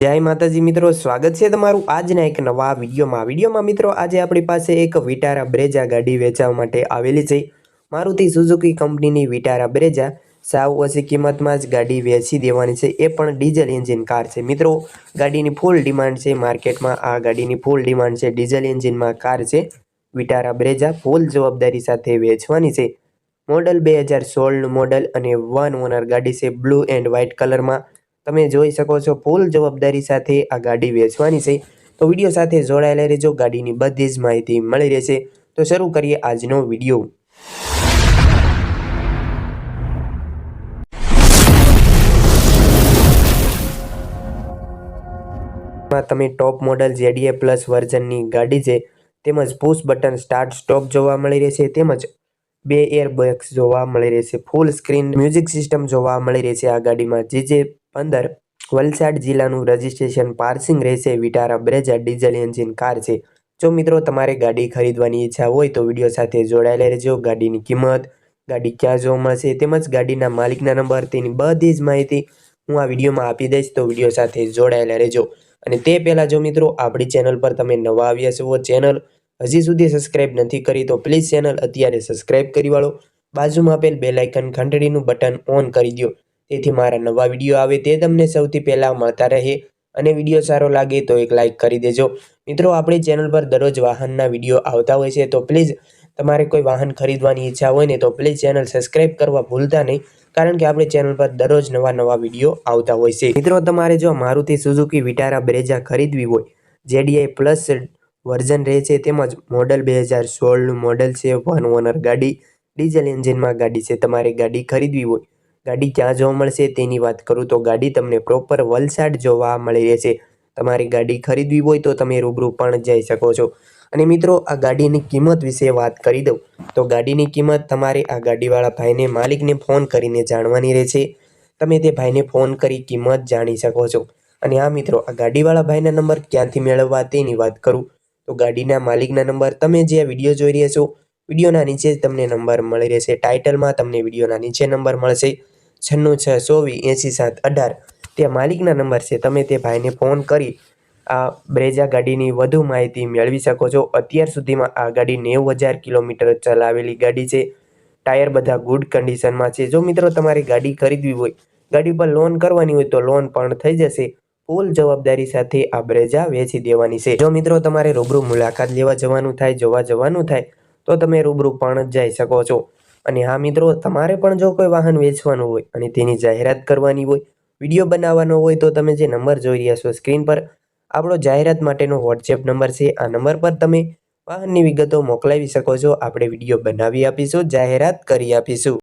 જય માતાજી મિત્રો, સ્વાગત છે તમારું આજના એક નવા વિડીયોમાં. વિડીયોમાં મિત્રો, આજે આપણી પાસે એક વિટારા બ્રેજા ગાડી વેચવા માટે આવેલી છે. મારુતિ સુઝુકી કંપનીની વિટારા બ્રેજા સાવ ઓછી કિંમતમાં જ ગાડી વેચી દેવાની છે. એ પણ ડીઝલ એન્જિન કાર છે. મિત્રો, ગાડીની ફૂલ ડિમાન્ડ છે માર્કેટમાં. આ ગાડીની ફૂલ ડિમાન્ડ છે ડીઝલ એન્જિનમાં કાર છે. વિટારા બ્રેજા ફૂલ જવાબદારી સાથે વેચવાની છે. મોડલ બે હજાર સોળનું મોડલ અને વન ઓનર ગાડી છે. બ્લુ એન્ડ વ્હાઇટ કલરમાં તમે જોઈ શકો છો ફૂલ જવાબદારી સાથે આ ગાડી વેચવાની છે. તો વીડિયો સાથે જોડાયેલા રહેજો. ગાડીની બધી જ માહિતી મળી રહેશે. તો શરૂ કરીએ આજનો વીડિયો. તમે ટોપ મોડલ જેડીએ પ્લસ વર્ઝનની ગાડી છે. તેમજ પુશ બટન સ્ટાર્ટ સ્ટોપ જોવા મળી રહેશે. તેમજ બે એરબેગ્સ જોવા મળી રહેશે. ફૂલ સ્ક્રીન મ્યુઝિક સિસ્ટમ જોવા મળી રહેશે આ ગાડીમાં. જીજે પંદર વલસાડ જિલ્લાનું રજિસ્ટ્રેશન પાર્સિંગ રહેશે. Vitara Brezza diesel engine car છે. જો મિત્રો તમારે ગાડી ખરીદવાની ઈચ્છા હોય તો વીડિયો સાથે જોડાયેલા રહેજો. ગાડીની કિંમત, ગાડી ક્યાં જોવા મળશે તેમજ ગાડીના માલિકના નંબર તેની બધી જ માહિતી હું આ વિડીયોમાં આપી દઈશ. તો વીડિયો સાથે જોડાયેલા રહેજો. અને તે પહેલાં જો મિત્રો આપણી ચેનલ પર તમે નવા આવ્યા છો ચેનલ હજી સુધી સબસ્ક્રાઇબ નથી કરી તો પ્લીઝ ચેનલ અત્યારે સબસ્ક્રાઇબ કરી વાળો. બાજુમાં આપેલ બે લાઇકન ઘંટડીનું બટન ઓન કરી દો તેથી મારા નવા વીડિયો આવે તે તમને સૌથી પહેલાં મળતા રહે અને વીડિયો સારો લાગે તો એક લાઇક કરી દેજો. મિત્રો, આપણી ચેનલ પર દરરોજ વાહનના વીડિયો આવતા હોય છે, તો પ્લીઝ તમારે કોઈ વાહન ખરીદવાની ઈચ્છા હોય ને તો પ્લીઝ ચેનલ સબસ્ક્રાઈબ કરવા ભૂલતા નહીં, કારણ કે આપણી ચેનલ પર દરરોજ નવા નવા વીડિયો આવતા હોય છે. મિત્રો, તમારે જો મારુતિ સુઝુકી વિટારા બ્રેજા ખરીદવી હોય, જેડીઆઈ પ્લસ વર્ઝન રહે છે, તેમજ મોડલ બે હજાર સોળનું મોડલ છે, વન ઓનર ગાડી, ડીઝલ એન્જિનમાં ગાડી છે, તમારે ગાડી ખરીદવી હોય ગાડી ક્યાં જોવા મળશે તેની વાત કરું તો ગાડી તમને પ્રોપર વલસાડ જોવા મળી રહેશે. તમારી ગાડી ખરીદવી હોય તો તમે રૂબરૂ પણ જઈ શકો છો. અને મિત્રો, આ ગાડીની કિંમત વિશે વાત કરી દઉં. તો ગાડીની કિંમત તમારે આ ગાડીવાળા ભાઈને માલિકને ફોન કરીને જાણવાની રહેશે. તમે તે ભાઈને ફોન કરી કિંમત જાણી શકો છો. અને આ મિત્રો, આ ગાડીવાળા ભાઈના નંબર ક્યાંથી મેળવવા તેની વાત કરું. તો ગાડીના માલિકના નંબર તમે જે આ વીડિયો જોઈ રહ્યા છો, વિડીયોના નીચે તમને નંબર મળી રહેશે. ટાઇટલમાં તમને વિડીયોના નીચે નંબર મળશે. છન્નું છ ચોવીસ એંસી સાત અઢાર તે માલિકના નંબર છે. તમે તે ભાઈને ફોન કરી આ બ્રેજા ગાડીની વધુ માહિતી મેળવી શકો છો. અત્યાર સુધીમાં આ ગાડી નેવું હજાર કિલોમીટર ચલાવેલી ગાડી છે. ટાયર બધા ગુડ કન્ડિશનમાં છે. જો મિત્રો તમારે ગાડી ખરીદવી હોય, ગાડી પર લોન કરવાની હોય તો લોન પણ થઈ જશે. ફૂલ જવાબદારી સાથે આ બ્રેજા વેચી દેવાની છે. જો મિત્રો તમારે રૂબરૂ મુલાકાત લેવા જવાનું થાય, જોવા જવાનું થાય, તો તમે રૂબરૂ પણ જઈ શકો છો. અને હા મિત્રો, તમારે પણ જો કોઈ વાહન વેચવાનું હોય અને તેની જાહેરાત કરવાની હોય, વીડિયો બનાવવાનો હોય, તો તમે જે નંબર જોઈ રહ્યા છો સ્ક્રીન પર, આપણો જાહેરાત માટેનો વોટ્સએપ નંબર છે. આ નંબર પર તમે વાહનની વિગતો મોકલાવી શકો છો. આપણે વીડિયો બનાવી આપીશું, જાહેરાત કરી આપીશું.